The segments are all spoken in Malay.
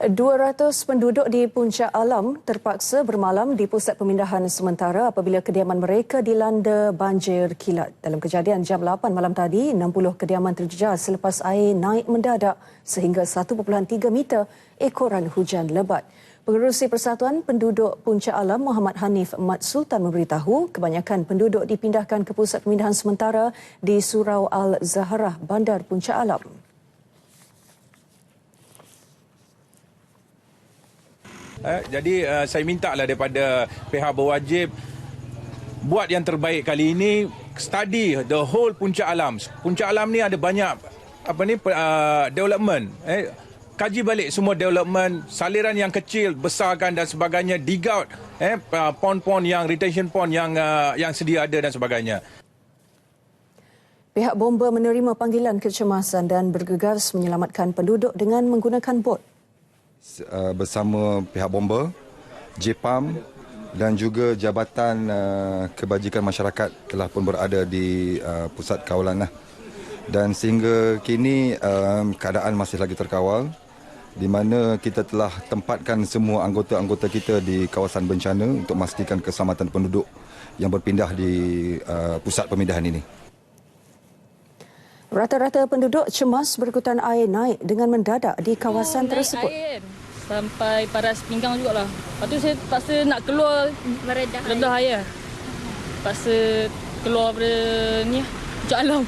200 penduduk di Puncak Alam terpaksa bermalam di pusat pemindahan sementara apabila kediaman mereka dilanda banjir kilat. Dalam kejadian jam 8 malam tadi, 60 kediaman terjejas selepas air naik mendadak sehingga 1.3 meter ekoran hujan lebat. Pengerusi Persatuan Penduduk Puncak Alam Muhammad Hanif Mat Sultan memberitahu kebanyakan penduduk dipindahkan ke pusat pemindahan sementara di Surau Al-Zahrah, Bandar Puncak Alam. Eh, jadi uh, saya minta lah daripada pihak berwajib buat yang terbaik kali ini study the whole puncak alam. Puncak alam ni ada banyak apa ni uh, development eh kaji balik semua development saliran yang kecil besarkan dan sebagainya dig out eh uh, pond-pond yang retention pond yang uh, yang sedia ada dan sebagainya. Pihak bomba menerima panggilan kecemasan dan bergegas menyelamatkan penduduk dengan menggunakan bot. Uh, bersama pihak bomba, JPAM dan juga Jabatan uh, Kebajikan Masyarakat telah pun berada di uh, pusat kawalan lah. Dan sehingga kini um, keadaan masih lagi terkawal di mana kita telah tempatkan semua anggota-anggota kita di kawasan bencana untuk memastikan keselamatan penduduk yang berpindah di pusat pemindahan ini. Rata-rata penduduk cemas berikutan air naik dengan mendadak di kawasan naik tersebut. air kan. Sampai paras pinggang jugalah. Lepas tu saya terpaksa nak keluar meredah redah air. Terpaksa keluar pada ni Puncak Alam.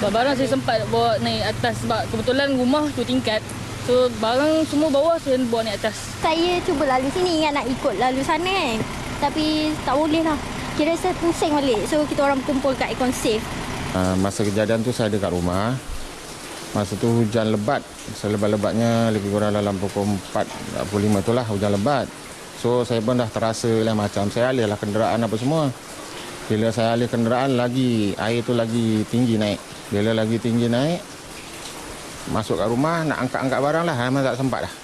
Barang saya sempat bawa naik atas sebab kebetulan rumah tu tingkat. So barang semua bawah saya bawa naik atas. Saya cuba lalu sini ingat nak ikut lalu sana kan. Tapi tak boleh lah. Kira saya pusing balik. So kita orang kumpul kat Econ Safe. Uh, masa kejadian tu saya ada kat rumah. Masa tu hujan lebat. Selebat-lebatnya lebih kurang dalam pukul 4, 45 tu lah hujan lebat. So saya pun dah terasa lah macam saya alih lah kenderaan apa semua. Bila saya alih kenderaan lagi air tu lagi tinggi naik. Bila lagi tinggi naik masuk kat rumah nak angkat-angkat barang lah memang tak sempat dah.